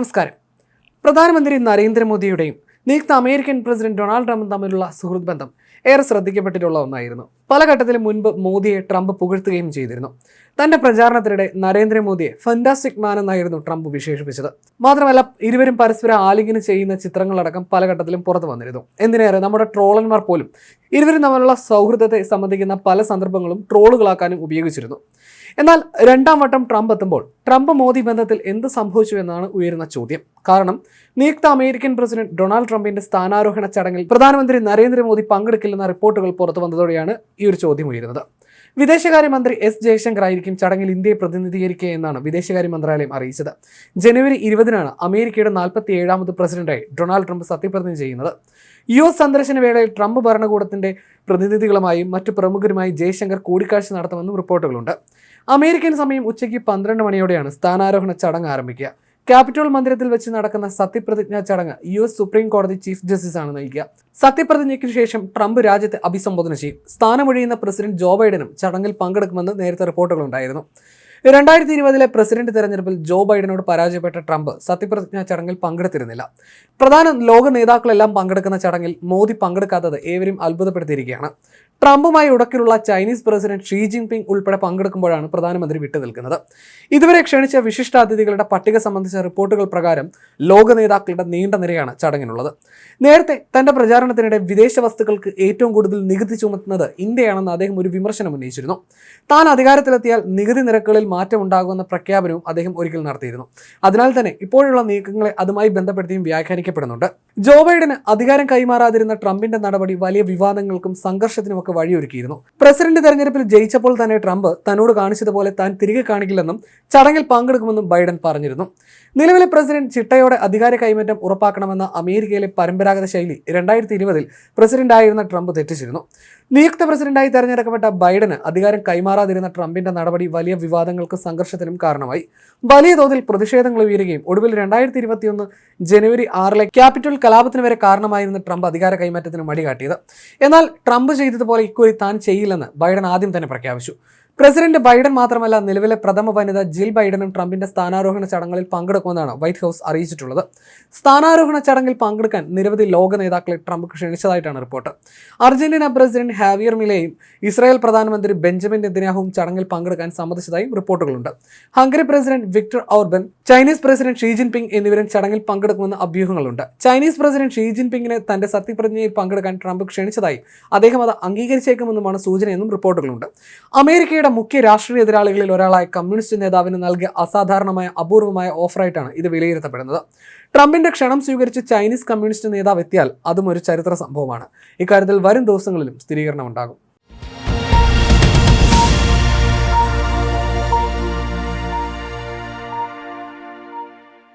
നമസ്കാരം. പ്രധാനമന്ത്രി നരേന്ദ്രമോദിയുടെയും നിയുക്ത അമേരിക്കൻ പ്രസിഡന്റ് ഡൊണാൾഡ് ട്രംപും തമ്മിലുള്ള സുഹൃത്ത് ബന്ധം ഏറെ ശ്രദ്ധിക്കപ്പെട്ടിട്ടുള്ള ഒന്നായിരുന്നു. പല ഘട്ടത്തിലും മുൻപ് മോദിയെ ട്രംപ് പുകഴ്ത്തുകയും ചെയ്തിരുന്നു. തന്റെ പ്രചാരണത്തിനിടെ നരേന്ദ്രമോദിയെ ഫന്റാസ്റ്റിക് മാൻ എന്നായിരുന്നു ട്രംപ് വിശേഷിപ്പിച്ചത്. മാത്രമല്ല ഇരുവരും പരസ്പരം ആലിംഗനം ചെയ്യുന്ന ചിത്രങ്ങളടക്കം പല ഘട്ടത്തിലും പുറത്തു വന്നിരുന്നു. എന്തിനേറെ നമ്മുടെ ട്രോളന്മാർ പോലും ഇരുവരും തമ്മിലുള്ള സൗഹൃദത്തെ സംബന്ധിക്കുന്ന പല സന്ദർഭങ്ങളും ട്രോളുകളാക്കാനും ഉപയോഗിച്ചിരുന്നു. എന്നാൽ രണ്ടാം വട്ടം ട്രംപ് എത്തുമ്പോൾ ട്രംപ് മോദി ബന്ധത്തിൽ എന്ത് സംഭവിച്ചു എന്നാണ് ഉയരുന്ന ചോദ്യം. കാരണം നിയുക്ത അമേരിക്കൻ പ്രസിഡന്റ് ഡൊണാൾഡ് ട്രംപിന്റെ സ്ഥാനാരോഹണ ചടങ്ങിൽ പ്രധാനമന്ത്രി നരേന്ദ്രമോദി പങ്കെടുക്കില്ലെന്ന റിപ്പോർട്ടുകൾ പുറത്തു വന്നതോടെയാണ് ഈ ഒരു ചോദ്യം ഉയരുന്നത്. വിദേശകാര്യമന്ത്രി എസ് ജയശങ്കർ ആയിരിക്കും ചടങ്ങിൽ ഇന്ത്യയെ പ്രതിനിധീകരിക്കുക എന്നാണ് വിദേശകാര്യ മന്ത്രാലയം അറിയിച്ചത്. ജനുവരി ഇരുപതിനാണ് അമേരിക്കയുടെ നാൽപ്പത്തി ഏഴാമത് പ്രസിഡന്റായി ഡൊണാൾഡ് ട്രംപ് സത്യപ്രതിജ്ഞ ചെയ്യുന്നത്. യു എസ് സന്ദർശന വേളയിൽ ട്രംപ് ഭരണകൂടത്തിന്റെ പ്രതിനിധികളുമായും മറ്റു പ്രമുഖരുമായി ജയശങ്കർ കൂടിക്കാഴ്ച നടത്തുമെന്നും റിപ്പോർട്ടുകളുണ്ട്. അമേരിക്കൻ സമയം ഉച്ചയ്ക്ക് പന്ത്രണ്ട് മണിയോടെയാണ് സ്ഥാനാരോഹണ ചടങ്ങ് ആരംഭിക്കുക. ക്യാപിറ്റോൾ മന്ദിരത്തിൽ വെച്ച് നടക്കുന്ന സത്യപ്രതിജ്ഞാ ചടങ്ങ് യു എസ് സുപ്രീം കോടതി ചീഫ് ജസ്റ്റിസ് ആണ് നയിക്കുക. സത്യപ്രതിജ്ഞയ്ക്ക് ശേഷം ട്രംപ് രാജ്യത്തെ അഭിസംബോധന ചെയ്യും. സ്ഥാനമൊഴിയുന്ന പ്രസിഡന്റ് ജോ ബൈഡനും ചടങ്ങിൽ പങ്കെടുക്കുമെന്ന് നേരത്തെ റിപ്പോർട്ടുകളുണ്ടായിരുന്നു. രണ്ടായിരത്തി ഇരുപതിലെ പ്രസിഡന്റ് തെരഞ്ഞെടുപ്പിൽ ജോ ബൈഡനോട് പരാജയപ്പെട്ട ട്രംപ് സത്യപ്രതിജ്ഞാ ചടങ്ങിൽ പങ്കെടുത്തിരുന്നില്ല. പ്രധാന ലോക നേതാക്കളെല്ലാം പങ്കെടുക്കുന്ന ചടങ്ങിൽ മോദി പങ്കെടുക്കാത്തത് ഏവരും അത്ഭുതപ്പെടുത്തിയിരിക്കുകയാണ്. ട്രംപുമായി ഉടക്കിലുള്ള ചൈനീസ് പ്രസിഡന്റ് ഷീ ജിൻപിങ് ഉൾപ്പെടെ പങ്കെടുക്കുമ്പോഴാണ് പ്രധാനമന്ത്രി വിട്ടുനിൽക്കുന്നത്. ഇതുവരെ ക്ഷണിച്ച വിശിഷ്ടാതിഥികളുടെ പട്ടിക സംബന്ധിച്ച റിപ്പോർട്ടുകൾ പ്രകാരം ലോക നേതാക്കളുടെ നീണ്ട നിരയാണ് ചടങ്ങിനുള്ളത്. നേരത്തെ തന്റെ പ്രചാരണത്തിനിടെ വിദേശ വസ്തുക്കൾക്ക് ഏറ്റവും കൂടുതൽ നികുതി ചുമത്തുന്നത് ഇന്ത്യയാണെന്ന് അദ്ദേഹം ഒരു വിമർശനം ഉന്നയിച്ചിരുന്നു. താൻ അധികാരത്തിലെത്തിയാൽ നികുതി നിരക്കുകളിൽ മാറ്റമുണ്ടാകുമെന്ന പ്രഖ്യാപനവും അദ്ദേഹം ഒരിക്കൽ നടത്തിയിരുന്നു. അതിനാൽ തന്നെ ഇപ്പോഴുള്ള നീക്കങ്ങളെ അതുമായി ബന്ധപ്പെടുത്തിയും വ്യാഖ്യാനിക്കപ്പെടുന്നുണ്ട്. ജോ ബൈഡന് അധികാരം കൈമാറാതിരുന്ന ട്രംപിന്റെ നടപടി വലിയ വിവാദങ്ങൾക്കും സംഘർഷത്തിനുമൊക്കെ വഴിയൊരുക്കിയിരുന്നു. പ്രസിഡന്റ് തെരഞ്ഞെടുപ്പിൽ ജയിച്ചപ്പോൾ തന്നെ ട്രംപ് തന്നോട് കാണിച്ചതുപോലെ താൻ തിരികെ കാണിക്കില്ലെന്നും ചടങ്ങിൽ പങ്കെടുക്കുമെന്നും ബൈഡൻ പറഞ്ഞിരുന്നു. നിലവിലെ പ്രസിഡന്റ് ചിട്ടയോടെ അധികാര കൈമാറ്റം ഉറപ്പാക്കണമെന്ന അമേരിക്കയിലെ പരമ്പരാഗത ശൈലി രണ്ടായിരത്തി ഇരുപതിൽ പ്രസിഡന്റായിരുന്ന ട്രംപ് തെറ്റിച്ചിരുന്നു. നിയുക്ത പ്രസിഡന്റായി തെരഞ്ഞെടുക്കപ്പെട്ട ബൈഡന് അധികാരം കൈമാറാതിരുന്ന ട്രംപിന്റെ നടപടി വലിയ വിവാദങ്ങൾക്കും സംഘർഷത്തിനും കാരണമായി. വലിയ തോതിൽ പ്രതിഷേധങ്ങൾ ഉയരുകയും ഒടുവിൽ രണ്ടായിരത്തി ഇരുപത്തിയൊന്ന് ജനുവരി ആറിലെ ക്യാപിറ്റൽ കലാപത്തിന് വരെ കാരണമായിരുന്നു ട്രംപ് അധികാര കൈമാറ്റത്തിന് മടികാട്ടിയത്. എന്നാൽ ട്രംപ് ചെയ്തതുപോലെ ഇക്കുറി താൻ ചെയ്യില്ലെന്ന് ബൈഡൻ ആദ്യം തന്നെ പ്രഖ്യാപിച്ചു. പ്രസിഡന്റ് ബൈഡൻ മാത്രമല്ല നിലവിലെ പ്രഥമ വനിത ജിൽ ബൈഡനും ട്രംപിന്റെ സ്ഥാനാരോഹണ ചടങ്ങിൽ പങ്കെടുക്കുമെന്നാണ് വൈറ്റ് ഹൗസ് അറിയിച്ചിട്ടുള്ളത്. സ്ഥാനാരോഹണ ചടങ്ങിൽ പങ്കെടുക്കാൻ നിരവധി ലോക നേതാക്കളെ ട്രംപ് ക്ഷണിച്ചതായിട്ടാണ് റിപ്പോർട്ട്. അർജന്റീന പ്രസിഡന്റ് ഹാവിയർ മിലയും ഇസ്രായേൽ പ്രധാനമന്ത്രി ബെഞ്ചമിൻ നെതന്യാഹുവും ചടങ്ങിൽ പങ്കെടുക്കാൻ സമ്മതിച്ചതായും റിപ്പോർട്ടുകളുണ്ട്. Hungary president Viktor Orban Chinese president Xi Jinping എന്നിവരും ചടങ്ങിൽ പങ്കെടുക്കുമെന്ന് അഭ്യൂഹങ്ങളുണ്ട്. ചൈനീസ് പ്രസിഡന്റ് ഷീ ജിൻപിങ്ങിനെ തന്റെ സത്യപ്രതിജ്ഞയിൽ പങ്കെടുക്കാൻ ട്രംപ് ക്ഷണിച്ചതായി അദ്ദേഹം അത് അംഗീകരിച്ചേക്കുമെന്നുമാണ് സൂചനയെന്നും റിപ്പോർട്ടുകളുണ്ട്. അമേരിക്കയുടെ മുഖ്യ രാഷ്ട്രീയ എതിരാളികളിൽ ഒരാളായ കമ്മ്യൂണിസ്റ്റ് നേതാവിന് നൽകിയ അസാധാരണമായ അപൂർവമായ ഓഫറായിട്ടാണ് ഇത് വിലയിരുത്തപ്പെടുന്നത്. ട്രംപിന്റെ ക്ഷണം സ്വീകരിച്ച് ചൈനീസ് കമ്മ്യൂണിസ്റ്റ് നേതാവ് എത്തിയാൽ അതും ഒരു ചരിത്ര സംഭവമാണ്. ഇക്കാര്യത്തിൽ വരും ദിവസങ്ങളിലും സ്ഥിരീകരണം ഉണ്ടാകും.